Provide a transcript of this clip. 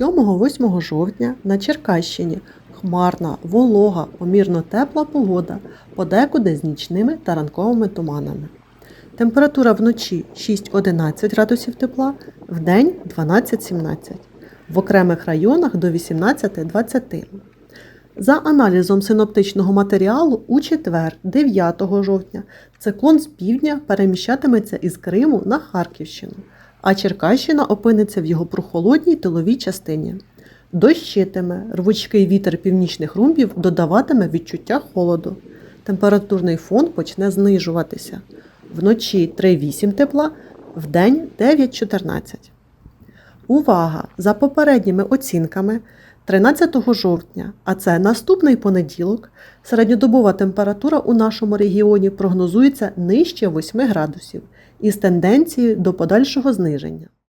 7-8 жовтня на Черкащині хмарна, волога, помірно тепла погода, подекуди з нічними та ранковими туманами. Температура вночі 6-11 градусів тепла, вдень 12-17, в окремих районах до 18-20. За аналізом синоптичного матеріалу у четвер, 9 жовтня, циклон з півдня переміщатиметься із Криму на Харківщину, а Черкащина опиниться в його прохолодній тиловій частині. Дощитиме, рвучкий вітер північних румбів додаватиме відчуття холоду. Температурний фон почне знижуватися. Вночі 3-8 тепла, вдень 9-14. Увага! За попередніми оцінками 13 жовтня, а це наступний понеділок, середньодобова температура у нашому регіоні прогнозується нижче 8 градусів із тенденцією до подальшого зниження.